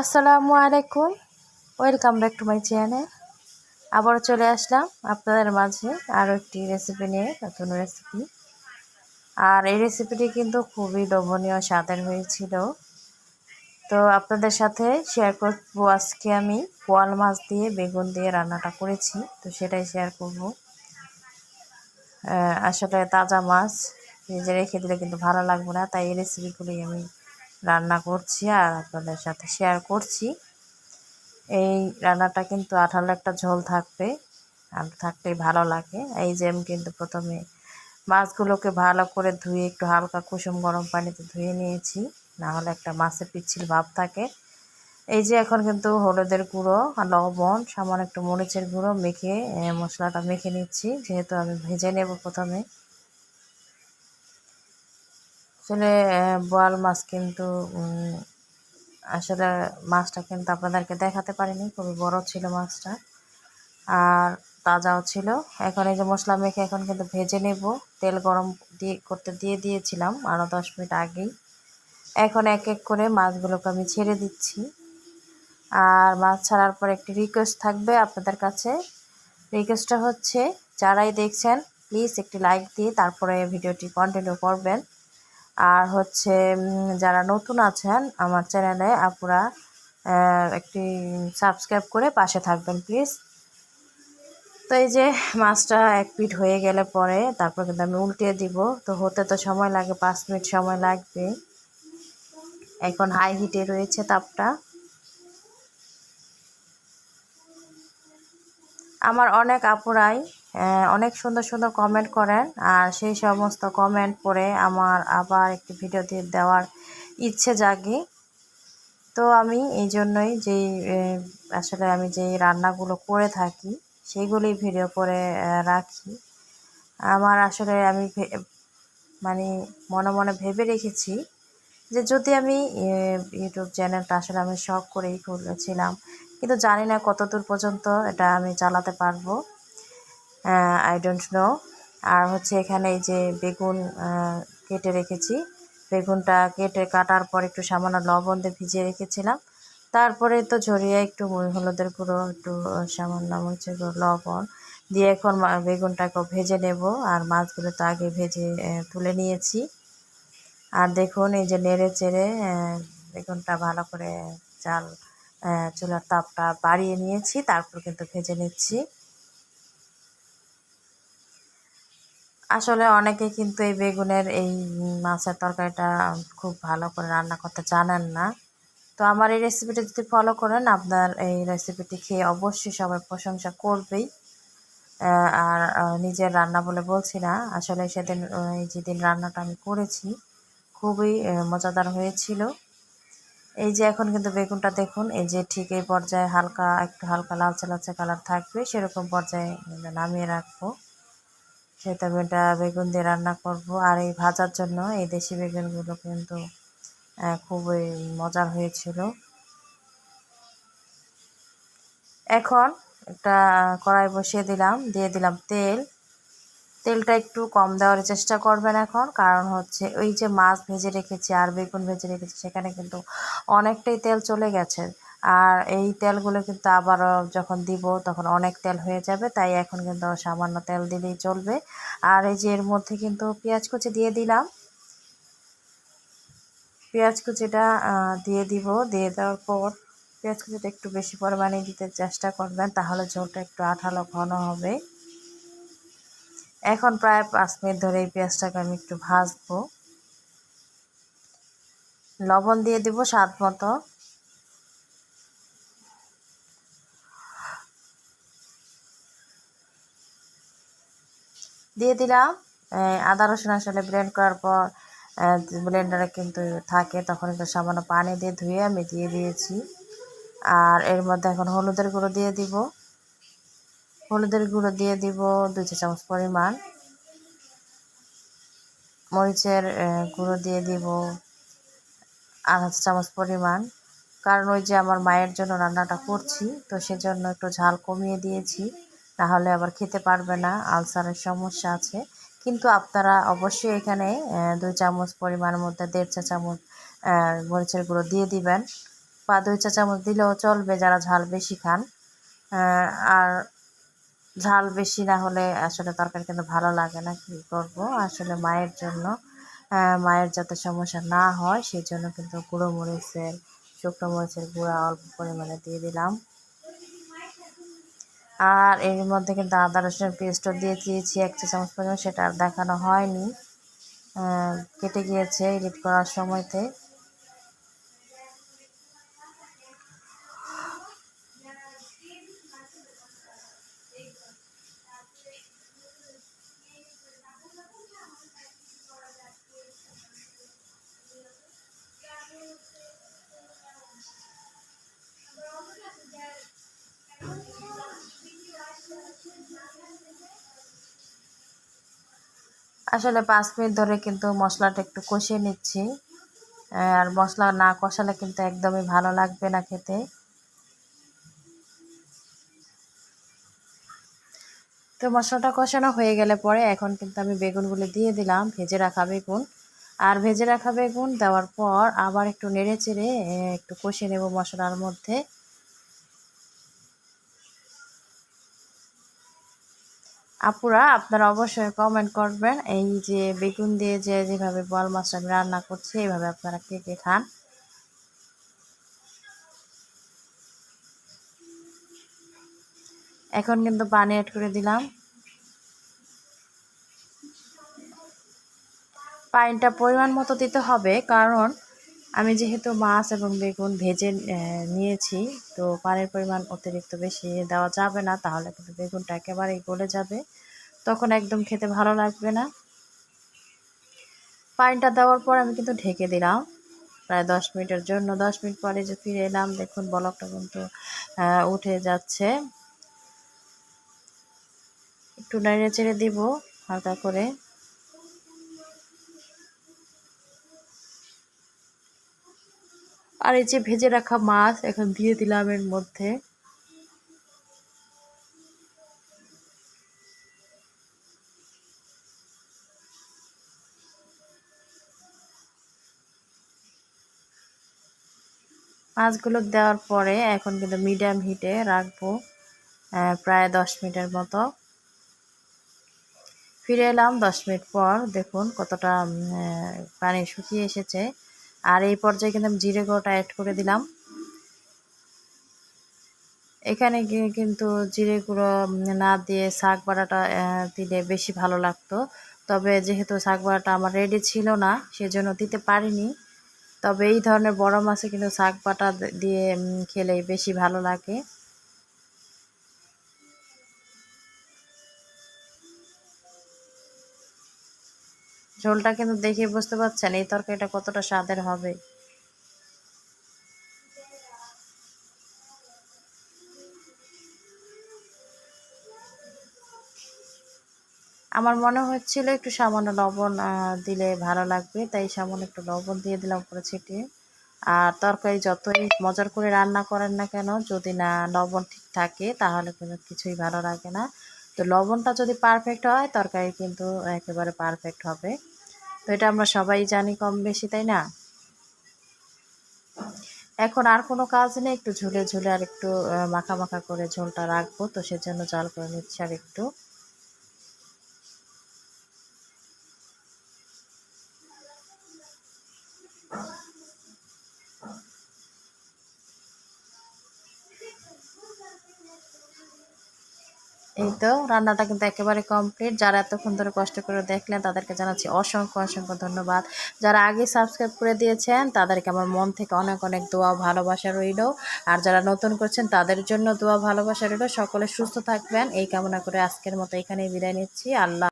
আসসালামু আলাইকুম। Welcome back to my channel আবার চলে আসলাম আপনাদের মাঝে আরও একটি রেসিপি নিয়ে, নতুন রেসিপি আর এই রেসিপিটি কিন্তু খুবই লোভনীয়, স্বাদের হয়েছিল। তো আপনাদের সাথে শেয়ার করব আজকে আমি পোয়াল মাছ দিয়ে বেগুন দিয়ে রান্নাটা করেছি, তো সেটাই শেয়ার করব। আসলে তাজা মাছ ভেজে রেখে দিলে কিন্তু ভালো লাগবে না, তাই এই রেসিপিগুলি আমি রান্না করছি আর আপনাদের সাথে শেয়ার করছি। এই রান্নাটা কিন্তু আঠালো একটা ঝোল থাকবে, আর থাকলেই ভালো লাগে। এই যে আমি কিন্তু প্রথমে মাছগুলোকে ভালো করে ধুয়ে একটু হালকা কুসুম গরম পানিতে ধুয়ে নিয়েছি না হলে একটা মাছের পিচ্ছিল ভাব থাকে। এই যে এখন কিন্তু হলুদের গুঁড়ো আর লবণ, সামান্য একটু মরিচের গুঁড়ো মেখে মশলাটা মেখে নিচ্ছি, যেহেতু আমি ভেজে নেব প্রথমে। আসলে বোয়াল মাছ কিন্তু আসলে মাছটা কিন্তু আপনাদেরকে দেখাতে পারিনি। খুবই বড় ছিল মাছটা। আর তাজাও ছিল। এখন এই যে মশলা মেখে এখন কিন্তু ভেজে নেব। তেল গরম দিয়ে, করতে দিয়ে দিয়েছিলাম আরও দশ মিনিট আগেই। এখন এক এক করে মাছগুলোকে আমি ছেড়ে দিচ্ছি। আর মাছ ছাড়ার পর একটি রিকোয়েস্ট থাকবে আপনাদের কাছে। রিকোয়েস্টটা হচ্ছে, যারাই দেখছেন প্লিজ একটি লাইক দিয়ে তারপরে ভিডিওটি কন্টিনিউ করবেন। আর হচ্ছে যারা নতুন আছেন আমার চ্যানেলে আপনারা একটি সাবস্ক্রাইব করে পাশে থাকবেন, প্লিজ। তো এই যে মাছটা এক পিট হয়ে গেলে পরে তারপর কিন্তু আমি উল্টিয়ে দিব। তো হতে তো সময় লাগে, পাঁচ মিনিট সময় লাগবে। এখন হাই হিটে রয়েছে তাপটা। আমার অনেক আপুরাই অনেক সুন্দর সুন্দর কমেন্ট করেন আর সেই সমস্ত কমেন্ট পড়ে আমার আবার একটি ভিডিও দিয়ে দেওয়ার ইচ্ছে জাগে। তো আমি এই জন্যই যেই আসলে আমি যেই রান্নাগুলো করে থাকি সেইগুলি ভিডিও করে রাখি। আমার আসলে আমি মানে মনে মনে ভেবে রেখেছি যে যদি আমি ইউটিউব চ্যানেলটা আসলে আমি শখ করেই খুলেছিলাম কিন্তু জানি না কত দূর পর্যন্ত এটা আমি চালাতে পারব। আই ডোন্ট নো আর হচ্ছে এখানে এই যে বেগুন কেটে রেখেছি। বেগুনটা কেটে কাটার পর একটু সামান্য লবণ দিয়ে ভিজিয়ে রেখেছিলাম। তারপরে তো ঝরিয়ে একটু হলুদের গুঁড়ো, একটু সামান্য গুঁড়ো, লবণ দিয়ে এখন বেগুনটাকে ভেজে নেব। আর মাছগুলো তো আগে ভেজে তুলে নিয়েছি। আর দেখুন এই যে নেড়ে চেড়ে বেগুনটা ভালো করে চাল চুলার তাপটা বাড়িয়ে নিয়েছি, তারপর কিন্তু ভেজে নিচ্ছি। আসলে অনেকে কিন্তু এই বেগুনের এই মাছের তরকারিটা খুব ভালো করে রান্না করতে জানেন না। তো আমার এই রেসিপিটা যদি ফলো করেন, আপনার এই রেসিপিটি খেয়ে অবশ্যই সবাই প্রশংসা করবেই। আর নিজের রান্না বলে বলছি না, আসলে সেদিন এই যেদিন রান্নাটা আমি করেছি, খুবই মজাদার হয়েছিল। এই যে এখন কিন্তু বেগুনটা দেখুন, এই যে ঠিক এই পর্যায়ে হালকা, একটু হালকা লালচে লালচে কালার থাকবে, সেরকম পর্যায়ে নামিয়ে রাখব। সেহেতু আমি এটা বেগুন দিয়ে রান্না করব। আর এই ভাজার জন্য এই দেশি বেগুনগুলো কিন্তু খুবই মজার হয়েছিল। এখন একটা কড়াই বসিয়ে দিলাম, দিয়ে দিলাম তেল। তেলটা একটু কম দেওয়ার চেষ্টা করবেন এখন। কারণ হচ্ছে ওই যে মাছ ভেজে রেখেছি আর বেগুন ভেজে রেখেছি, সেখানে কিন্তু অনেকটাই তেল চলে গেছে। আর এই তেলগুলো কিন্তু আবারও যখন দিব তখন অনেক তেল হয়ে যাবে, তাই এখন কিন্তু সামান্য তেল দিলেই চলবে। আর এই যে এর মধ্যে কিন্তু পেঁয়াজ কুচি দিয়ে দিলাম। পেঁয়াজ কুচিটা দিয়ে দিব। দিয়ে দেওয়ার পর পেঁয়াজ কুচিটা একটু বেশি পরিমাণে দিতে চেষ্টা করবেন, তাহলে ঝোলটা একটু আঠালো ঘন হবে। এখন প্রায় পাঁচ মিনিট ধরে এই পেঁয়াজটাকে আমি একটু ভাজবো। লবণ দিয়ে দিব স্বাদ মতো। দিয়ে দিলাম আদা রসুন আসলে ব্লেন্ড করার পর ব্লেন্ডারে কিন্তু থাকে, তখন একটু সামান্য পানি দিয়ে ধুয়ে আমি দিয়ে দিয়েছি। আর এর মধ্যে এখন হলুদের গুঁড়ো দিয়ে দিব। হলুদের গুঁড়ো দিয়ে দিব দুই চা চামচ পরিমাণ। মরিচের গুঁড়ো দিয়ে দিব আধা চা চামচ পরিমাণ। কারণ ওই যে আমার মায়ের জন্য রান্নাটা করছি, তো সেজন্য একটু ঝাল কমিয়ে দিয়েছি। তাহলে আবার খেতে পারবে না, আলসারের সমস্যা আছে। কিন্তু আপনারা অবশ্যই এখানে দুই চামচ পরিমাণের মধ্যে দেড় চা চামচ মরিচের গুঁড়ো দিয়ে দিবেন। বা দুই চা চামচ দিলেও চলবে যারা ঝাল বেশি খান। আর ঝাল বেশি না হলে আসলে তরকারি কিন্তু ভালো লাগে না, কী করব? আসলে মায়ের জন্য মায়ের যাতে সমস্যা না হয় সেই জন্য কিন্তু গুঁড়ো মরিচের, শুকনো মরিচের গুঁড়া অল্প পরিমাণে দিয়ে দিলাম। আর এর মধ্যে কিন্তু আদা, রসুনের পেস্টও দিয়ে দিয়েছি, এক চা চামচ পরিমাণ, সেটা আর দেখানো হয়নি। কেটে গিয়েছে, এডিট করার সময়তে। আসলে পাঁচ মিনিট ধরে কিন্তু মশলাটা একটু কষিয়ে নিচ্ছি। আর মশলা না কষালে কিন্তু একদমই ভালো লাগবে না খেতে। তো মশলাটা কষানো হয়ে গেলে পরে এখন কিন্তু আমি বেগুনগুলো দিয়ে দিলাম, ভেজে রাখা বেগুন। আর ভেজে রাখা বেগুন দেওয়ার পর আবার একটু নেড়ে চেড়ে একটু কষিয়ে নেব মশলার মধ্যে। আপুরা, আপনারা অবশ্যই কমেন্ট করবেন। এই যে বেগুন দিয়ে যে যেভাবে বল মাছ আমি রান্না করছি এইভাবে আপনারা কে কে খান? এখন কিন্তু পানি অ্যাড করে দিলাম। পানিটা পরিমাণ মতো দিতে হবে, কারণ আমি যেহেতু মাছ এবং বেগুন ভেজে নিয়েছি, তো পানির পরিমাণ অতিরিক্ত বেশি দেওয়া যাবে না, তাহলে কিন্তু বেগুনটা একেবারেই গলে যাবে। তখন একদম খেতে ভালো লাগবে না। পানিটা দেওয়ার পর আমি কিন্তু ঢেকে দিলাম। প্রায় দশ মিনিটের জন্য, দশ মিনিট পরে যে ফিরে এলাম, দেখুন বলকটা কিন্তু উঠে যাচ্ছে। একটু নেড়ে চেড়ে দিব হালকা করে। আর এই যে ভেজে রাখা মাছ এখন দিয়ে দিলাম এর মধ্যে। মাছগুলো দেওয়ার পরে এখন কিন্তু মিডিয়াম হিটে রাখব প্রায় দশ মিনিটের মতো। ফিরে এলাম দশ মিনিট পর, দেখুন কতটা পানি শুকিয়ে এসেছে। আর এই পর্যায়ে কিন্তু আমি জিরে গুঁড়োটা অ্যাড করে দিলাম। এখানে কিন্তু জিরে গুঁড়ো না দিয়ে শাক বাড়াটা দিলে বেশি ভালো লাগতো। তবে যেহেতু শাক বাড়াটা আমার রেডি ছিল না, সেজন্য দিতে পারিনি। তবে এই ধরনের বড় মাছে কিন্তু শাক বাটা দিয়ে খেলে বেশি ভালো লাগে। ঝোলটা কিন্তু দেখে বুঝতে পারছেন এই তরকারিটা কতটা স্বাদের হবে। আমার মনে হচ্ছিল একটু সামান্য লবণ দিলে ভালো লাগবে, তাই সামান্য একটু লবণ দিয়ে দিলাম উপরে ছিটিয়ে। আর তরকারি যতই মজার করে রান্না করেন না কেন, যদি না লবণ ঠিক থাকে, তাহলে কিন্তু কিছুই ভালো লাগে না। তো লবণটা যদি পারফেক্ট হয়, তরকারি কিন্তু একেবারে পারফেক্ট হবে। তো এটা আমরা সবাই জানি কম বেশি, তাই না? এখন আর কোনো কাজ নেই, একটু ঝুলে ঝুলে আর একটু মাখা মাখা করে ঝোলটা রাখব, তো সেজন্য জল করে নিচ্ছি আর একটু। তো রান্নাটা কিন্তু একেবারে কমপ্লিট যারা এতক্ষণ ধরে কষ্ট করে দেখলেন, তাদেরকে জানাচ্ছি অসংখ্য অসংখ্য ধন্যবাদ। যারা আগে সাবস্ক্রাইব করে দিয়েছেন, তাদেরকে আমার মন থেকে অনেক অনেক দোয়া ভালোবাসা রইল। আর যারা নতুন করছেন, তাদের জন্য দোয়া ভালোবাসা রইল। সকলে সুস্থ থাকবেন। এই কামনা করে আজকের মতো এখানেই বিদায় নিচ্ছি। আল্লাহ